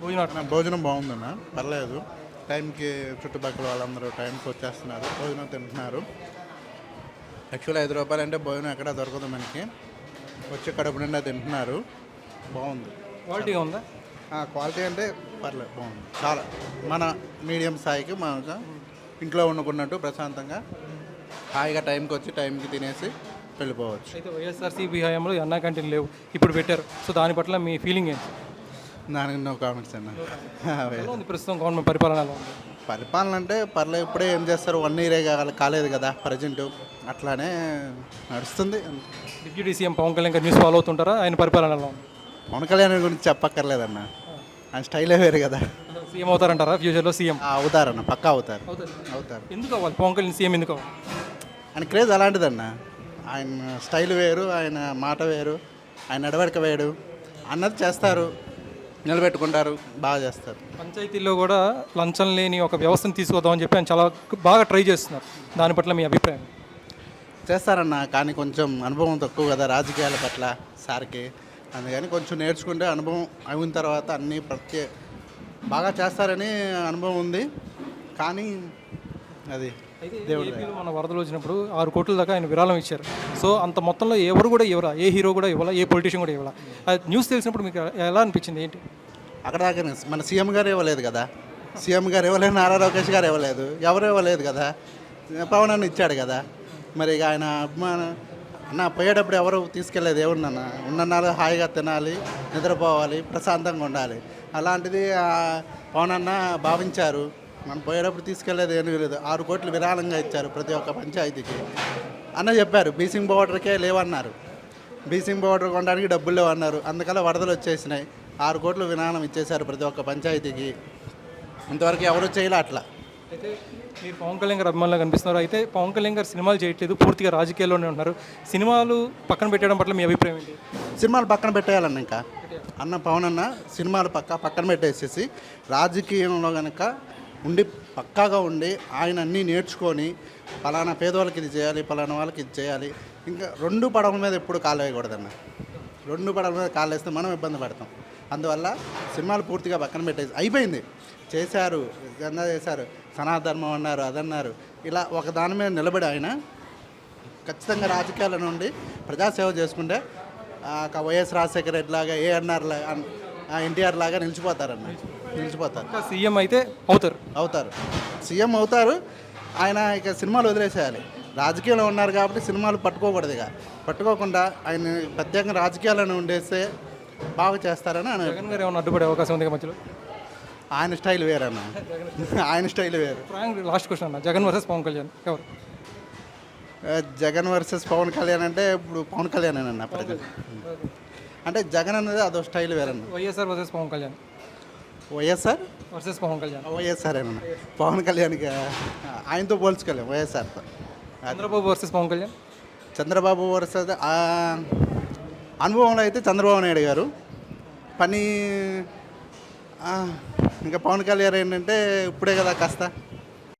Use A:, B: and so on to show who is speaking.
A: భోజనం
B: భోజనం బాగుందన్న పర్లేదు. టైంకి చుట్టుపక్కల వాళ్ళందరూ టైంకి వచ్చేస్తున్నారు. భోజనం తింటున్నారు. యాక్చువల్లీ ఐదు రూపాయలు అంటే భోజనం ఎక్కడ దొరకదు మనకి. వచ్చి కడుపు నిండా తింటున్నారు. బాగుంది.
A: క్వాలిటీగా ఉందా?
B: క్వాలిటీ అంటే పర్లేదు బాగుంది. చాలా. మన మీడియం స్థాయికి మన ఇంట్లో వండుకున్నట్టు ప్రశాంతంగా హాయిగా టైంకి వచ్చి టైంకి తినేసి వెళ్ళిపోవచ్చు.
A: అయితే వైఎస్ఆర్సీపీ హయాంలో అన్నా క్యాంటీన్ లేవు. ఇప్పుడు పెట్టారు. సో దాని పట్ల మీ ఫీలింగ్ ఏంటి?
B: దానికి నో కామెంట్స్ అన్న.
A: ఎలా ఉంది ప్రస్తుతం గవర్నమెంట్ పరిపాలన ఎలా ఉంది?
B: పరిపాలన అంటే పర్లేదు ఇప్పుడే ఏం చేస్తారు వన్ ఇయరే కావాలి కాలేదు కదా ప్రజెంట్ అట్లానే నడుస్తుంది.
A: డిప్యూటీ సీఎం పవన్ కళ్యాణ్ గారు న్యూస్ ఫాలో అవుతుంటారా? ఆయన పరిపాలన ఎలా ఉంది?
B: పవన్ కళ్యాణ్ గురించి చెప్పక్కర్లేదన్న. ఆయన స్టైలే వేరు కదా.
A: సీఎం అవుతారంటారా? ఫ్యూచర్లో సీఎం
B: అవుతారన్న పక్కా అవుతారు. అవుతారు.
A: ఎందుకు అవ్వాలి? పవన్ కళ్యాణ్ సీఎం ఎందుకు అవ్వాలి?
B: ఆయన క్రేజ్ అలాంటిదన్న. ఆయన స్టైల్ వేరు ఆయన మాట వేరు ఆయన నడవడిక వేరు. అన్నది చేస్తారు. నిలబెట్టుకుంటారు. బాగా చేస్తారు.
A: పంచాయతీల్లో కూడా లంచం లేని ఒక వ్యవస్థను తీసుకొద్దామని చెప్పి ఆయన చాలా బాగా ట్రై చేస్తున్నారు. దాని పట్ల మీ అభిప్రాయం?
B: చేస్తారన్న కానీ కొంచెం అనుభవం తక్కువ కదా రాజకీయాల పట్ల సార్కి. అందుకని కొంచెం నేర్చుకుంటే అనుభవం అయిన తర్వాత అన్నీ ప్రత్యే బాగా చేస్తారని అనుభవం ఉంది. కానీ అది దేవుడి
A: మన వరదలు వచ్చినప్పుడు ఆరు కోట్ల దాకా ఆయన విరాళం ఇచ్చారు. సో అంత మొత్తంలో ఎవరు కూడా ఇవ్వరా? ఏ హీరో కూడా ఇవ్వాలా? ఏ పొలిటీషియన్ కూడా ఇవ్వాలా? అది న్యూస్ తెలిసినప్పుడు మీకు ఎలా అనిపించింది? ఏంటి?
B: అక్కడ దాకా మన సీఎం గారు ఇవ్వలేదు కదా. సీఎం గారు ఇవ్వలేదు నారా లోకేష్ గారు ఇవ్వలేదు ఎవరు ఇవ్వలేదు కదా. పవన్ అన్న ఇచ్చాడు కదా. మరి ఇక ఆయన అభిమాన అన్న పోయేటప్పుడు ఎవరు తీసుకెళ్ళలేదు ఏమున్నా ఉన్నన్నాళ్ళు హాయిగా తినాలి నిద్రపోవాలి ప్రశాంతంగా ఉండాలి. అలాంటిది పవన్ అన్న భావించారు. మనం పోయేటప్పుడు తీసుకెళ్ళలేదు ఏమీ లేదు. ఆరు కోట్లు విరాళంగా ఇచ్చారు ప్రతి ఒక్క పంచాయతీకి. అన్న చెప్పారు బీసింగ్ బోర్డర్కే లేవన్నారు. బీసింగ్ బోర్డర్ కొనడానికి డబ్బులు లేవన్నారు. అందుకల్ల వరదలు వచ్చేసినాయి. ఆరు కోట్లు విరాళం ఇచ్చేశారు ప్రతి ఒక్క పంచాయతీకి. ఇంతవరకు ఎవరు చేయలే అట్లా.
A: అయితే మీరు పవన్ కళ్యాణ్ గారు అభిమానులు కనిపిస్తున్నారు. అయితే పవన్ కళ్యాణ్ గారు సినిమాలు చేయట్లేదు పూర్తిగా రాజకీయాల్లోనే ఉన్నారు సినిమాలు పక్కన పెట్టడం పట్ల మీ అభిప్రాయం ఏంటి?
B: సినిమాలు పక్కన పెట్టేయాలన్న ఇంకా. అన్న పవన్ అన్న సినిమాలు పక్క పక్కన పెట్టేసేసి రాజకీయంలో కనుక ఉండి పక్కాగా ఉండి ఆయన అన్నీ నేర్చుకొని పలానా పేదవాళ్ళకి ఇది చేయాలి పలానా వాళ్ళకి ఇది చేయాలి ఇంకా రెండు పడవల మీద ఎప్పుడు కాలు వేయకూడదన్న. రెండు పడవల మీద కాలు వేస్తే మనం ఇబ్బంది పడతాం. అందువల్ల సినిమాలు పూర్తిగా పక్కన పెట్టేసి అయిపోయింది. చేశారు ఇదంతా చేశారు సనాధర్మం అన్నారు అదన్నారు. ఇలా ఒక దాని మీద నిలబడి ఆయన ఖచ్చితంగా రాజకీయాల నుండి ప్రజాసేవ చేసుకుంటే వైఎస్ రాజశేఖర రెడ్డి లాగా ఏఎన్ఆర్ లాగా ఎన్టీఆర్ లాగా నిలిచిపోతారన్న నిలిచిపోతారు.
A: సీఎం అయితే అవుతారు.
B: అవుతారు. సీఎం అవుతారు. ఆయన ఇక సినిమాలు వదిలేసేయాలి. రాజకీయంలో ఉన్నారు కాబట్టి సినిమాలు పట్టుకోకూడదు ఇక. పట్టుకోకుండా ఆయన ప్రత్యేకంగా రాజకీయాలను ఉండేస్తే బాగా చేస్తారని ఆయన
A: జగన్ గారు ఏమైనా అడ్డుపడే అవకాశం ఉంది మధ్యలో?
B: ఆయన స్టైల్ వేరన్న ఆయన స్టైల్ వేరు.
A: ఫ్రాంక్ లాస్ట్ క్వశ్చన్ అన్న. జగన్ వర్సెస్ పవన్ కళ్యాణ్. ఎవరు?
B: జగన్ వర్సెస్ పవన్ కళ్యాణ్ అంటే ఇప్పుడు పవన్ కళ్యాణ్ అన్న ప్రజెంట్ అంటే జగన్ అనేది అదో style వేరన్న
A: YSR versus Pawan Kalyan.
B: YSR?
A: Versus Pawan Kalyan.
B: YSR అన్న. పవన్ కళ్యాణ్కి ఆయనతో పోల్చుకోలేము వైఎస్ఆర్తో.
A: చంద్రబాబు వర్సెస్ పవన్ కళ్యాణ్?
B: చంద్రబాబు వర్సెస్ అనుభవంలో అయితే చంద్రబాబు నాయుడు గారు. పని ఇంకా పవన్ కళ్యాణ్ ఏంటంటే ఇప్పుడే కదా కాస్త